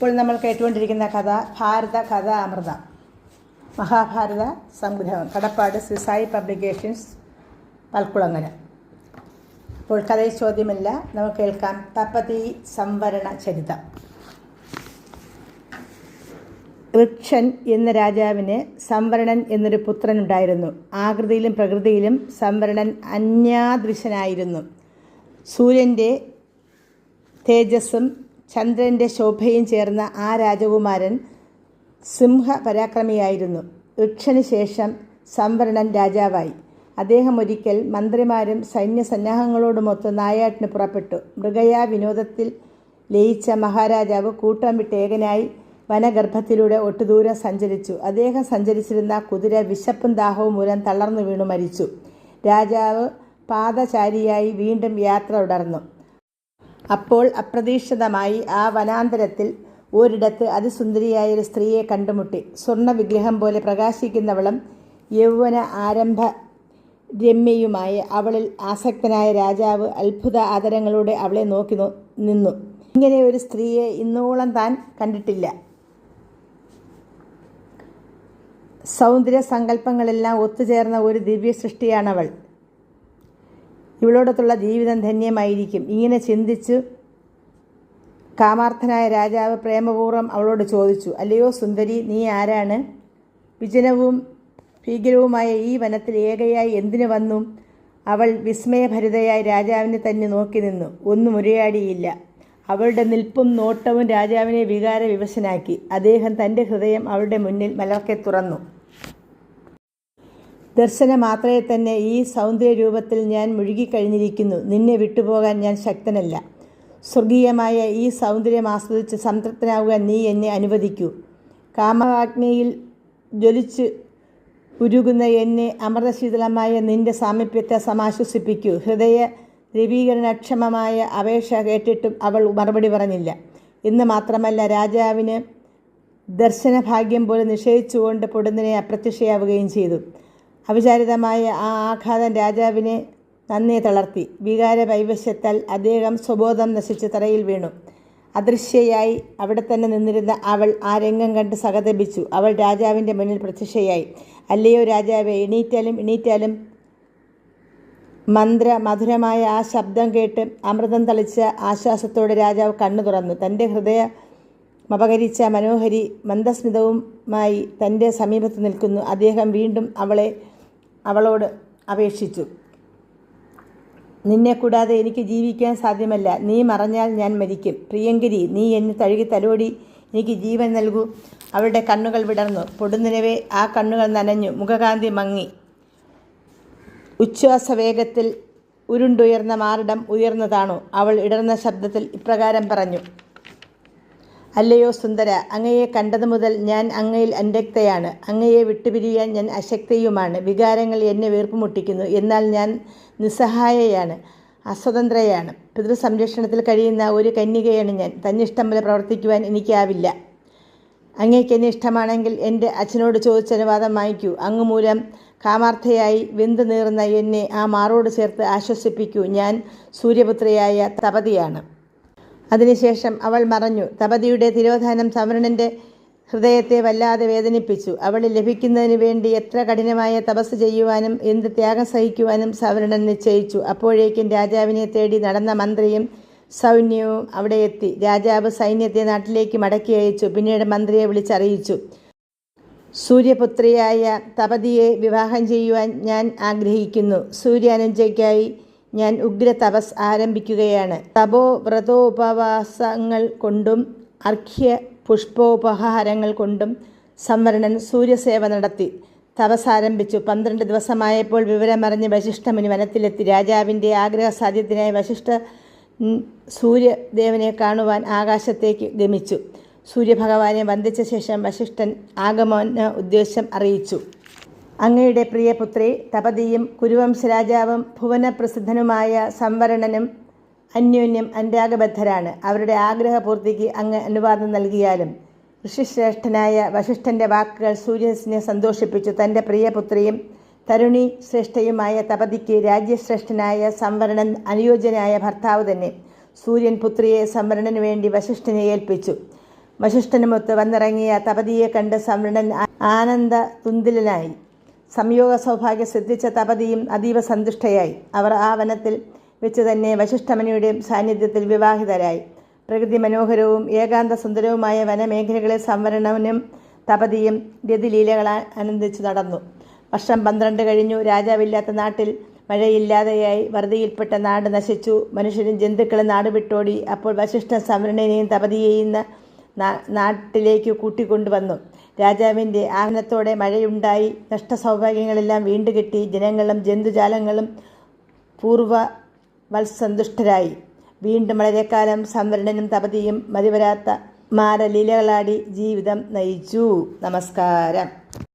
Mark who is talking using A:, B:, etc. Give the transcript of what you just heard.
A: ഇപ്പോൾ നമ്മൾ കേട്ടുകൊണ്ടിരിക്കുന്ന കഥ ഭാരത കഥ അമൃത. മഹാഭാരത സംഗ്രഹം കടപ്പാട് സിസായി പബ്ലിക്കേഷൻസ് പൽക്കുളങ്ങര. ഇപ്പോൾ കഥയിൽ ചോദ്യമില്ല. നമുക്ക് കേൾക്കാം. തപതി സംവരണ ചരിതം. ഋക്ഷൻ എന്ന രാജാവിന് സംവരണൻ എന്നൊരു പുത്രൻ ഉണ്ടായിരുന്നു ആകൃതിയിലും പ്രകൃതിയിലും സംവരണൻ അന്യാദൃശനായിരുന്നു. സൂര്യന്റെ തേജസ്സും ചന്ദ്രന്റെ ശോഭയും ചേർന്ന ആ രാജകുമാരൻ സിംഹ പരാക്രമിയായിരുന്നു ഋക്ഷന് ശേഷം സംവരണൻ രാജാവായി. അദ്ദേഹം ഒരിക്കൽ മന്ത്രിമാരും സൈന്യ സൈന്യസന്നാഹങ്ങളോടുമൊത്ത് നായാട്ടിന് പുറപ്പെട്ടു. മൃഗയാ വിനോദത്തിൽ ലയിച്ച മഹാരാജാവ് കൂട്ടം വിട്ട് ഏകനായി വനഗർഭത്തിലൂടെ ഒട്ടുദൂരം സഞ്ചരിച്ചു. അദ്ദേഹം സഞ്ചരിച്ചിരുന്ന കുതിര വിശപ്പും ദാഹവും മൂലം തളർന്നു വീണു മരിച്ചു. രാജാവ് പാദചാരിയായി വീണ്ടും യാത്ര തുടർന്നു. അപ്പോൾ അപ്രതീക്ഷിതമായി ആ വനാന്തരത്തിൽ ഒരിടത്ത് അതിസുന്ദരിയായ ഒരു സ്ത്രീയെ കണ്ടുമുട്ടി. സ്വർണ വിഗ്രഹം പോലെ പ്രകാശിക്കുന്നവളും യൗവന ആരംഭ രമ്യയുമായ അവളിൽ ആസക്തനായ രാജാവ് അത്ഭുത ആദരങ്ങളോടെ അവളെ നോക്കി നിന്നു. ഇങ്ങനെ ഒരു സ്ത്രീയെ ഇന്നോളം താൻ കണ്ടിട്ടില്ല. സൗന്ദര്യ സങ്കല്പങ്ങളെല്ലാം ഒത്തുചേർന്ന ഒരു ദിവ്യ സൃഷ്ടിയാണവൾ ഇവളോടൊത്തുള്ള ജീവിതം ധന്യമായിരിക്കും. ഇങ്ങനെ ചിന്തിച്ച് കാമാർത്ഥനായ രാജാവ് പ്രേമപൂർവം അവളോട് ചോദിച്ചു അല്ലയോ സുന്ദരി നീ ആരാണ്? വിജനവും ഭീകരവുമായ ഈ വനത്തിൽ ഏകയായി എന്തിനു വന്നു? അവൾ വിസ്മയഭരിതയായി രാജാവിനെ തന്നെ നോക്കി നിന്നു. ഒന്നും ഉരയാടിയില്ല. അവളുടെ നിൽപ്പും നോട്ടവും രാജാവിനെ വികാര വിവശനാക്കി അദ്ദേഹം തന്റെ ഹൃദയം അവളുടെ മുന്നിൽ മലർക്കെ തുറന്നു. ദർശന മാത്രമേ തന്നെ ഈ സൗന്ദര്യ രൂപത്തിൽ ഞാൻ മുഴുകിക്കഴിഞ്ഞിരിക്കുന്നു. നിന്നെ വിട്ടുപോകാൻ ഞാൻ ശക്തനല്ല. സ്വർഗീയമായ ഈ സൗന്ദര്യം ആസ്വദിച്ച് സംതൃപ്തനാകുവാൻ നീ എന്നെ അനുവദിക്കൂ. കാമാഗ്നിയിൽ ജ്വലിച്ച് ഉരുകുന്ന എന്നെ അമൃതശീതളമായ നിന്റെ സാമീപ്യത്തെ സമാശ്വസിപ്പിക്കൂ. ഹൃദയ ദ്രവീകരണക്ഷമമായ അപേക്ഷ കേട്ടിട്ടും അവൾ മറുപടി പറഞ്ഞില്ല. ഇന്ന് മാത്രമല്ല രാജാവിന് ദർശനഭാഗ്യം പോലെ നിഷേധിച്ചുകൊണ്ട് പൊടുന്നനെ അപ്രത്യക്ഷയാവുകയും ചെയ്തു. അവിചാരിതമായ ആ ആഘാതം രാജാവിനെ നന്നെ തളർത്തി. വികാര വൈവശ്യത്താൽ അദ്ദേഹം സ്വബോധം നശിച്ച് തറയിൽ വീണു. അദൃശ്യയായി അവിടെ തന്നെ നിന്നിരുന്ന അവൾ ആ രംഗം കണ്ട് സഹതപിച്ചു. അവൾ രാജാവിന്റെ മുന്നിൽ പ്രത്യക്ഷയായി. അല്ലയോ രാജാവെ എണീറ്റാലും എണീറ്റാലും മന്ത്ര മധുരമായ ആ ശബ്ദം കേട്ട് അമൃതം തളിച്ച ആശ്വാസത്തോടെ രാജാവ് കണ്ണു തുറന്നു. തന്റെ ഹൃദയ മപകരിച്ച മനോഹരി മന്ദസ്മിതവുമായി തന്റെ സമീപത്ത് നിൽക്കുന്നു. അദ്ദേഹം വീണ്ടും അവളെ അവളോട് അപേക്ഷിച്ചു. നിന്നെ കൂടാതെ എനിക്ക് ജീവിക്കാൻ സാധ്യമല്ല. നീ മറഞ്ഞാൽ ഞാൻ മരിക്കും. പ്രിയങ്കരി നീ എന്നെ തഴുകി തലോടി എനിക്ക് ജീവൻ നൽകൂ. അവളുടെ കണ്ണുകൾ വിടർന്നു. പൊടുന്നിനവേ ആ കണ്ണുകൾ നനഞ്ഞു. മുഖകാന്തി മങ്ങി. ഉച്ഛ്വാസവേഗത്തിൽ ഉരുണ്ടുയർന്ന മാറിടം ഉയർന്നതാണു. അവൾ ഇടർന്ന ശബ്ദത്തിൽ ഇപ്രകാരം പറഞ്ഞു. അല്ലയോ സുന്ദര അങ്ങയെ കണ്ടതു മുതൽ ഞാൻ അങ്ങയിൽ അന്യക്തയാണ് അങ്ങയെ വിട്ടുപിരിയാൻ ഞാൻ അശക്തയുമാണ്. വികാരങ്ങൾ എന്നെ വീർപ്പുമുട്ടിക്കുന്നു. എന്നാൽ ഞാൻ നിസ്സഹായയാണ് അസ്വതന്ത്രയാണ്. പിതൃസംരക്ഷണത്തിൽ കഴിയുന്ന ഒരു കന്യകയാണ് ഞാൻ. തന്നിഷ്ടം പോലെ പ്രവർത്തിക്കുവാൻ എനിക്കാവില്ല. അങ്ങേക്ക് എന്നെ ഇഷ്ടമാണെങ്കിൽ എന്റെ അച്ഛനോട് ചോദിച്ച അനുവാദം വാങ്ങിക്കൂ അങ്ങ് മൂലം കാമാർത്ഥയായി വെന്തു നീറുന്ന എന്നെ ആ മാറോട് ചേർത്ത് ആശ്വസിപ്പിക്കൂ. ഞാൻ സൂര്യപുത്രയായ തപതിയാണ്. അതിനുശേഷം അവൾ മറഞ്ഞു. തപതിയുടെ തിരോധാനം സവർണന്റെ ഹൃദയത്തെ വല്ലാതെ വേദനിപ്പിച്ചു. അവൾ ലഭിക്കുന്നതിന് വേണ്ടി എത്ര കഠിനമായ തപസ് ചെയ്യുവാനും എന്ത് ത്യാഗം സഹിക്കുവാനും സവർണൻ നിശ്ചയിച്ചു. അപ്പോഴേക്കും രാജാവിനെ തേടി നടന്ന മന്ത്രിയും സൗന്യവും അവിടെ എത്തി. രാജാവ് സൈന്യത്തെ നാട്ടിലേക്ക് മടക്കി അയച്ചു. പിന്നീട് മന്ത്രിയെ വിളിച്ചറിയിച്ചു. സൂര്യപുത്രിയായ തപതിയെ വിവാഹം ചെയ്യുവാൻ ഞാൻ ആഗ്രഹിക്കുന്നു. സൂര്യാനുജയ്ക്കായി ഞാൻ ഉഗ്ര തപസ് ആരംഭിക്കുകയാണ്. തപോ വ്രതോപവാസങ്ങൾ കൊണ്ടും അർഘ്യ പുഷ്പോപഹാരങ്ങൾ കൊണ്ടും സംവരണൻ സൂര്യസേവ നടത്തി. തപസ് ആരംഭിച്ചു. പന്ത്രണ്ട് ദിവസമായപ്പോൾ വിവരമറിഞ്ഞ് വശിഷ്ഠമുനി വനത്തിലെത്തി. രാജാവിന്റെ ആഗ്രഹസാധ്യത്തിനായി വശിഷ്ഠ സൂര്യദേവനെ കാണുവാൻ ആകാശത്തേക്ക് ഗമിച്ചു. സൂര്യഭഗവാനെ വന്ദിച്ച ശേഷം വശിഷ്ഠൻ ആഗമന ഉദ്ദേശം അറിയിച്ചു. അങ്ങയുടെ പ്രിയപുത്രി തപതിയും കുരുവംശരാജാവും ഭുവനപ്രസിദ്ധനുമായ സംവരണനും അന്യോന്യം അനുരാഗബദ്ധരാണ്. അവരുടെ ആഗ്രഹപൂർത്തിക്ക് അങ്ങ് അനുവാദം നൽകിയാലും ഋഷിശ്രേഷ്ഠനായ വശിഷ്ഠന്റെ വാക്കുകൾ സൂര്യസിനെ സന്തോഷിപ്പിച്ചു. തന്റെ പ്രിയപുത്രിയും തരുണി ശ്രേഷ്ഠയുമായ തപതിക്ക് രാജ്യശ്രേഷ്ഠനായ സംവരണൻ അനുയോജ്യനായ ഭർത്താവ് തന്നെ സൂര്യൻ പുത്രിയെ സംവരണന് വേണ്ടി വശിഷ്ഠനെ ഏൽപ്പിച്ചു. വശിഷ്ഠനുമൊത്ത് വന്നിറങ്ങിയ തപതിയെ കണ്ട് സംവരണൻ ആനന്ദ തുന്തിലനായി സംയോഗ സൗഭാഗ്യ സിദ്ധിച്ച തപതിയും അതീവ സന്തുഷ്ടയായി. അവർ ആ വനത്തിൽ വെച്ച് തന്നെ വശിഷ്ഠമനിയുടെ സാന്നിധ്യത്തിൽ വിവാഹിതരായി. പ്രകൃതി മനോഹരവും ഏകാന്ത സുന്ദരവുമായ വനമേഖലകളെ സംവരണനും തപതിയും രതിലീലകൾ ആനന്ദിച്ചു നടന്നു. വർഷം പന്ത്രണ്ട് കഴിഞ്ഞു. രാജാവില്ലാത്ത നാട്ടിൽ മഴയില്ലാതെയായി വറുതിയിൽപ്പെട്ട നാട് നശിച്ചു. മനുഷ്യരും ജന്തുക്കളും നാട് വിട്ടോടി അപ്പോൾ വശിഷ്ഠ സംവരണനെയും തപതിയെയും നാട്ടിലേക്ക് കൂട്ടിക്കൊണ്ടുവന്നു. രാജാവിന്റെ ആഹ്നത്തോടെ മഴയുണ്ടായി. നഷ്ടസൗഭാഗ്യങ്ങളെല്ലാം വീണ്ടുകിട്ടി. ജനങ്ങളും ജന്തുജാലങ്ങളും പൂർവ വത്സന്തുഷ്ടരായി വീണ്ടും വളരെക്കാലം സംവരണനും തപതിയും മതിവരാത്ത മാരലീലകളാടി ജീവിതം നയിച്ചു. നമസ്കാരം.